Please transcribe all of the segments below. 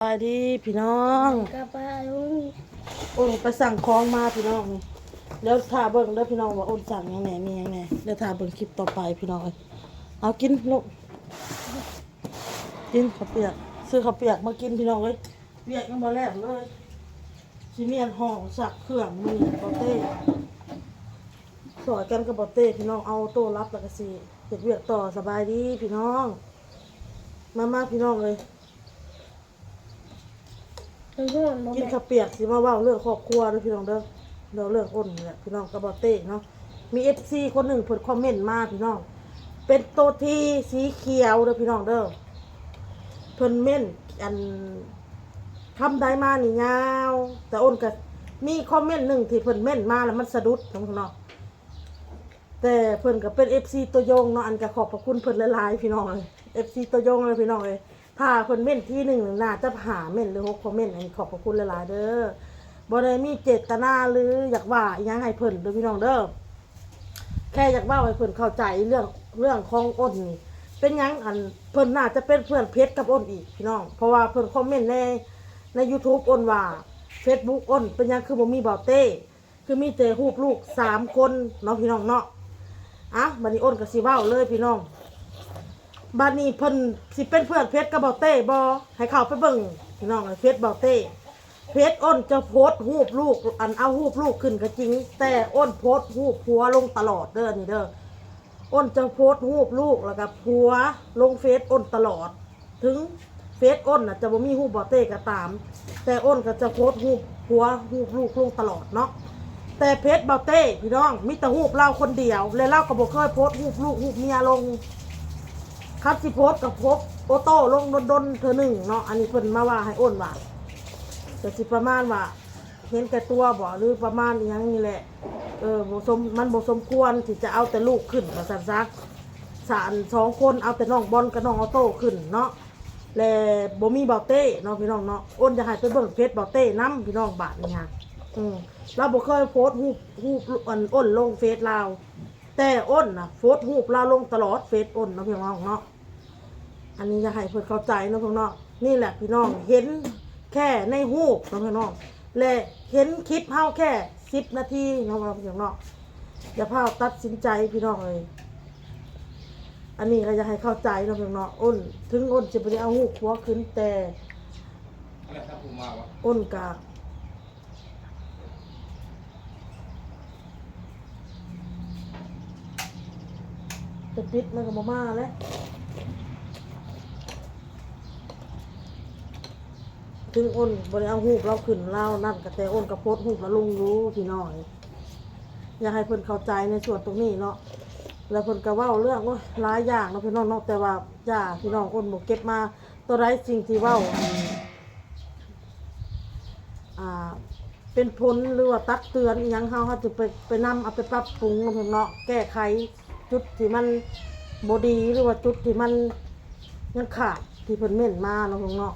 สวัสดีพี่น้องกระเป๋าลุงโอ้ไปสั่งของมาพี่น้องนี่เดี๋ยวถ่าเบิ่งเด้อพี่น้องว่าโอนสั่งหยังไงมีหยังไงเดี๋ยวถ่าเบิ่งคลิปต่อไปพี่น้องเอ้ยเอากินลูกกินข้าวเปียกซื้อข้าวเปียกมากินพี่น้องเอ้ยเปียกยังบ่แล้วเลยชิเมียนห่อสักเครื่องมือบ่เต้สอยกันกับบ่เต้พี่น้องเอาโต้รับแล้วก็สิเฮ็ดเวียกต่อสบายดีพี่น้อง มามาพี่น้องเลย ลุงพ่อบอกกินแบบข้าวเปียกสิมาเว้าเรื่องครอบครัวเด้อพี่น้องเด้อเดี๋ยวเรื่องอ้นนี่แหละพี่น้องกระบอกเต้เนาะมีเอฟซีคนหนึ่งเพิ่นคอมเมนต์มาพี่น้อง เป็นโตทีสีเขียวเด้อพี่น้องเด้อเพิ่นเม่นอันทำได้มานี่ยาว แต่อ้นก็มีคอมเมนต์หนึ่งที่เพิ่นเม่นมาแล้วมันสะดุดทั้งเนาะแต่เพิ่นก็เป็นเอฟซีตัวยงเนาะอันก็ขอบพระคุณเพิ่นหลายๆพี่น้องเลยเอฟซีตัวยงเลยพี่น้องเลย ถ้าเพิ่นเม่นที่หนึ่งน่าจะหาเม่นหรือหกคอมเมนต์อันนี้ขอบพระคุณหลายๆเด้อบ่ได้มีเจตนาหรืออยากว่าอยังให้เพิ่นเด้อพี่น้องเด้อแค่อยากว่าให้เพิ่นเข้าใจเรื่องเรื่องของอ้นนี่เป็นยังอันเพิ่นน่าจะเป็นเพื่อนเพชรกับอ้นอีกพี่น้อง เพราะว่าเพิ่นคอมเมนต์ในใน YouTube อ้นว่า Facebook อ้นเป็นยังคือบ่มีเบาเต้คือมีแต่รูปลูกสามคนเนาะพี่น้องเนาะอะบัดนี้อ้นกับสิเว้าเลยพี่น้อง บัดนี้เพิ่นสิเป็นเพื่อนเพชรกับเบาเต้บอให้เขาไปเบิ่งพี่น้องเฟซเบาเต้เพชรอ้นจะโพสต์รูปลูกอันเอารูปลูกขึ้นก็จริง แต่อ้นโพสต์รูปผัวลงตลอดเด้อนี่เด้ออ้นจะโพสต์รูปลูกแล้วก็ผัวลงเฟซอ้นตลอด ถึงเฟซอ้นน่ะจะบ่มีรูปเบาเต้ก็ตาม แต่อ้นก็จะโพสต์รูปผัวรูปลูกลงตลอดเนาะแต่เพชรเบาเต้พี่น้องมิตรหูบเล่าคนเดียวและเล่ากับบอกเคยโพสต์หูบลูกหูบเมียลง คัดสิโพสกับโพสโอโต้ลงดนๆเธอหนึ่งเนาะอันนี้เพิ่นมาว่าให้อ้นว่าแต่สิประมาณว่าเห็นแก่ตัวบ่หรือประมาณอหยังนี่แหละเออบ่สมมันบ่สมควรที่จะเอาแต่ลูกขึ้นมาสั่นซักสารสองคนเอาแต่น้องบอลกับน้องออโต้ขึ้นเนาะและบ่มีเบาเต้เนาะพี่น้องเนาะอ้นจะให้ไปเบิ่งเพจเบาเต้นํพี่น้องบาทนี่ฮะอืมเราบอกเคยโพสต์รูปรูปอันอ้นลงเฟซเรา แต่อ้นนะโพสต์รูปเราลงตลอดเฟซอ้นเนาะพี่น้องเนาะอันนี้จะให้เพื่อนเข้าใจเนาะพี่น้องนี่แหละพี่น้องเห็นแค่ในรูปเนาะพี่น้องและเห็นคลิปเฮาแค่สิบนาทีเนาะพี่น้องเนาะอย่าพาตัดสินใจพี่น้องเลยอันนี้ก็จะให้เข้าใจเนาะพี่น้องอ้น ถึงอ้นจะไปเอาหูหัวขึ้นแต่อะไรครับผมมาวะอ้นกะ จะปิดมันก็บ่มาแล้วถึงอ้นบริเอาหูปเราขึ้นเล่านั่นก็แต่อ้นก็โพสต์หูปแล้วลงรู้พี่น้อยอยากให้เพิ่นเข้าใจในส่วนตรงนี้เนาะแล้วเพิ่นก็เว้าเรื่องว่าหลายอย่างเนาะพี่น้องเนาะแต่ว่าจ้าพี่น้องอ้นบ่เก็บมาตัวไรสิ่งที่เว้าอ่าเป็นผลหรือว่าตักเตือนอยังเฮาเฮาจะไปไปนำเอาไปปรับปรุงเนเนาะแก้ไข จุดที่มันบดีหรือว่าจุดที่มันยังขาดที่เพิ่นเม่นมาเนาะเนาะ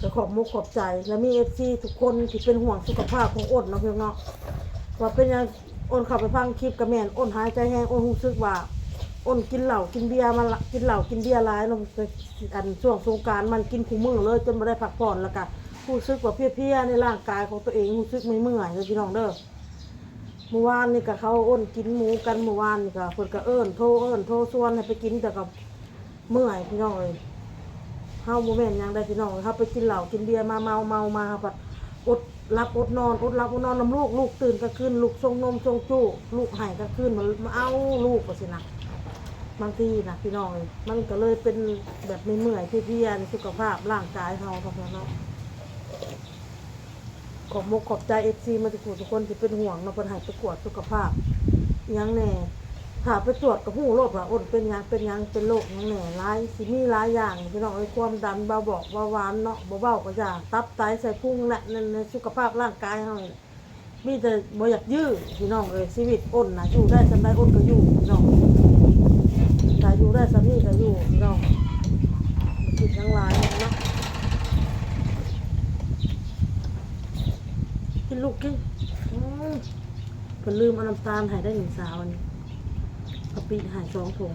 จะขอบมุกขอบใจแล้วมี FC ทุกคนที่เป็นห่วงสุขภาพของอ้นเนาะเนาะว่าเป็นยังอ้นข้าไปฟังคลิปกับแม่นอ้นหายใจแห้งอ้นรู้สึกว่าอ้นกินเหล้ากินเบียร์มาละกินเหล้ากินเบียร์หลายเนาะอันช่วงสงกรารมันกินคู่มือเลยจนบ่ได้พักผ่อนแล้วก็รู้สึกว่าเพลียๆในร่างกายของตัวเองรู้สึกไม่เมื่อยเลยพี่น้องเด้อ เมื่อวานนี่ก็เขาอ้นกินหมูกันเมื่อวานนี่ก็เพิ่นก็เอิ้นโทรเอิ้นโทรชวนให้ไปกินแต่ก็เมื่อยพี่น้องเอ้ยเฮาบ่แม่นหยังได้พี่น้องเฮาไปกินเหล้ากินเบียร์มาเมาเมามาบัดอดหลับอดนอนอดหลับอดนอนนํลูกลูกตื่นกลางคืนลูกชงนมชงจู้ลูกให้กลางคืนมามาเอาลูกก็สินะบางทีนะพี่น้องเอ้ยมันก็เลยเป็นแบบไม่เมื่อยเพลียๆในสุขภาพร่างกายเฮาครับพี่น้อง ขอบมกขอบใจเอฟซีมาทุกคนทุกคนที่เป็นห่วงเนาะเพิ่นห้ไปตรวจสุขภาพยังแน่ถ้าไปตรวจกับหูโรคว่อ้นเป็นยังเป็นยังเป็นโรคยังแน่หลายสิมีหลายอย่างพี่น้องไอ้ความดันเบาบอกเบาหวานเนาะบ่เบาก็อย่าตับไตใส่พุงแหละในในสุขภาพร่างกายเฮามีแต่บ่อยากยื้อพี่น้องเอ้ยชีวิตอ้นนะอยู่ได้สำาใดอ้นก็อยู่พี่น้องถ้าอยู่ได้สำนี้ก็อยู่พี่น้องคิดทั้งหลายเนาะ กินลูกกินผมลืมเอาน้ำตาลหายได้หนึ่งสาวนี่กะปิหายสองถุง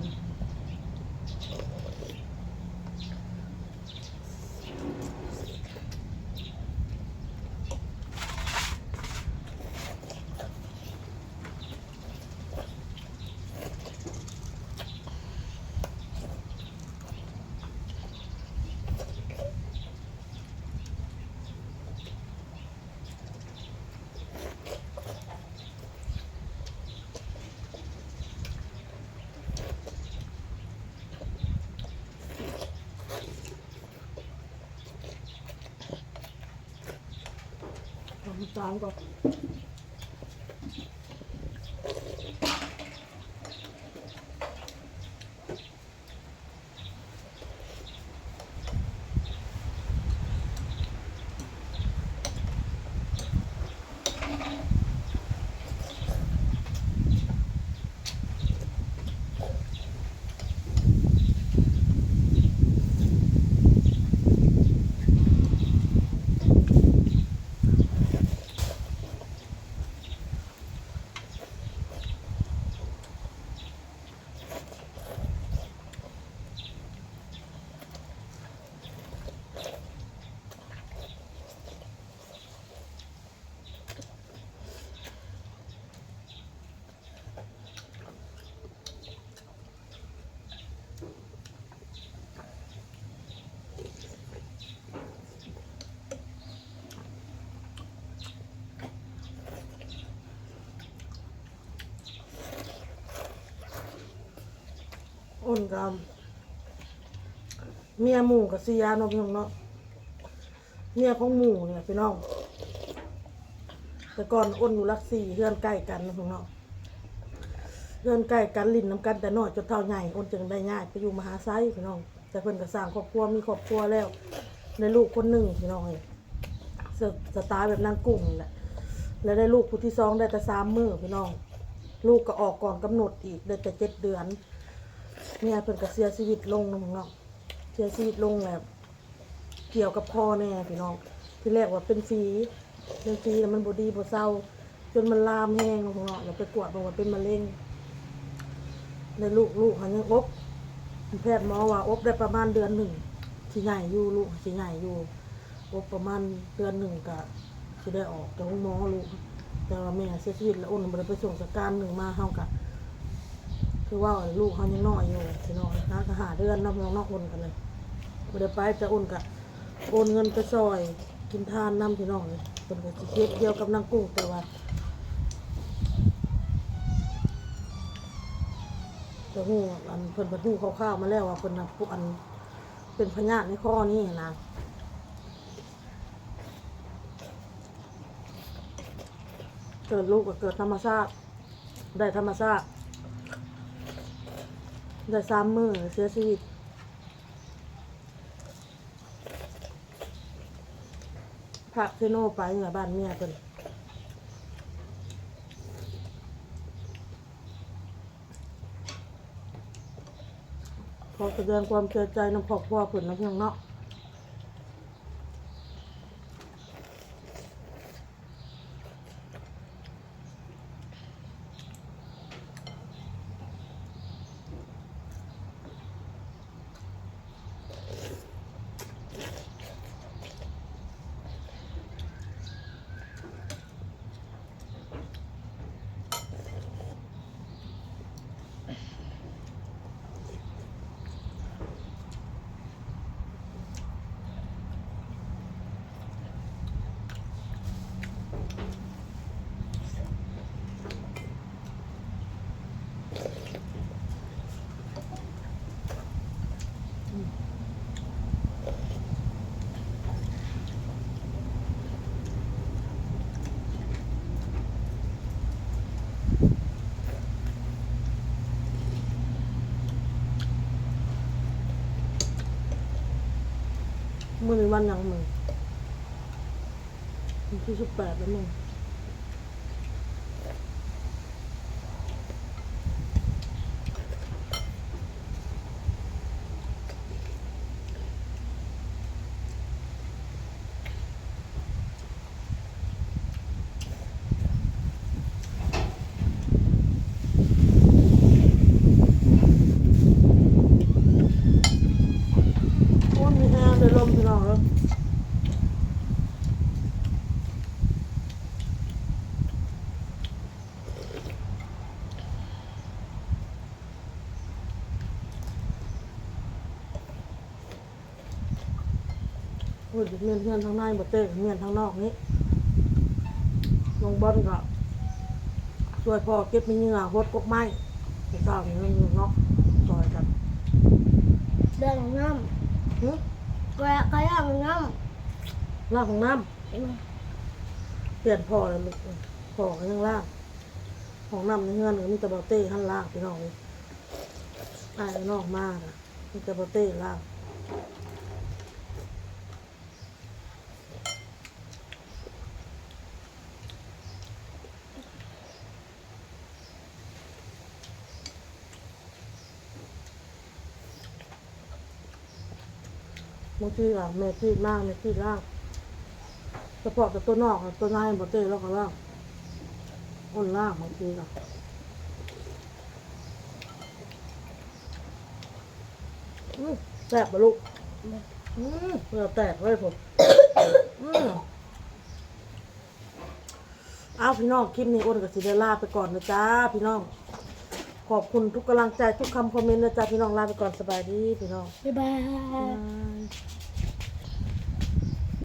น้ำ อนอ้นกับเมียหมูกับซียาเนาะพี่น้องเนาะเมียของหมูเนี่ยพี่น้อง แต่ก่อนอ้นอยู่รักสี่เพื่อนใกล้กันนะพี่น้องเพื่อนใกล้กันลิ้นน้ำกันแต่น้อยจนเท่าใหญ่อ้นจึงได้ง่ายไปอยู่มหาไซพี่น้อง แต่เพิ่นก็สร้างครอบครัวมีครอบครัวแล้วได้ลูกคนหนึ่งพี่น้องเลยสไตล์แบบนางกุ้งแหละแล้วได้ลูกผู้ที่สองได้แต่สามมือพี่น้อง ลูกก็ออกก่อนกำหนดอีกได้แต่เจ็ดเดือน เนี่ยเพิ่นก็เสียชีวิตลงนะพี่น้องเสียชีวิตลงแบบเกี่ยวกับพ่อแน่พี่น้อง ที่แรกว่าเป็นฝีเป็นฝีแล้วมันบดีบ่เศร้า จนมันลามแห้งนะพี่น้องแล้วไปกวดบอกว่าเป็นมะเร็งในลูกลูกเขายังอบแพทย์หมอว่าอบได้ประมาณเดือนหนึ่งสิใหญ่อยู่ลูกสิใหญ่อยู่อบประมาณเดือนหนึ่งก็สิได้ออกจากห้องหมอลูกแต่ว่าแม่เสียชีวิตแล้วอ้นบ่ได้ไปส่งสการหนึ่งมาเฮากะ คือว่าลูกเขายังน้อยอยู่พี่น้องนะก็หาเดือนน้องนองโอนกันเลยไม่ได้ไปจะโอนกะโอนเงินไปซอย กินทานน้ำพี่น้องเลยเป็นกับเคสเดียวกับนางกุ้งแต่ว่าจะหูอันเพิ่นเพิ่นหูคร่าวๆมาแล้วว่าเพิ่นนะผู้อันเป็นพญาติในข้อนี้นะเกิดลูกก็เกิดธรรมชาติได้ธรรมชาติ เดือดสามมือเสียชีวิตพระเทโนไปเหนือบ้านเมียเป็นขอแสดงความเสียใจน้ำพอกพ่อเพิ่นนะยังเนาะ มือนี้วันยังมือวันที่สิบแปดแล้วมึงโอ้ยมีแห้งได้ลมพี่น้องแล้ว โอ้ยเมียนเมียนทางในบ่เต้เมียนทางนอกนี้ลงบอลก็ช่วยพ่อเก็บมีเหงื่อหดกกไม้ไปก้าวนี่เนาะซอยกันเดินน้หึำแกะกระย่างน้ล่างของน้ำำไปลี่ยนพ่อเลยมันพ่อก็ยังล่างของนำในเงื่อนก็มีแต่เบาเต้หันล่างพี่น้องเลยอายนอกมากอะมีแต่เบาเต้ล่าง บางทีอะแม่ที่มากแม่ที่ล่างเฉพาะแต่ตัวนอกอะตัวในเบาเต้แล้วก็ล่างอ้นล่างบางทีอะอืมแสบปะลูกอืมเพื่อแตกเลยผมอืมเอาพี่น้องคลิปนี้อ้นกับสิเดลาไปก่อนนะจ้าพี่น้อง ขอบคุณทุกกำลังใจทุกคำคอมเมนต์นะจ๊ะพี่น้องลาไปก่อนสบายดีพี่น้อง บ๊ายบายบ๊ายบาย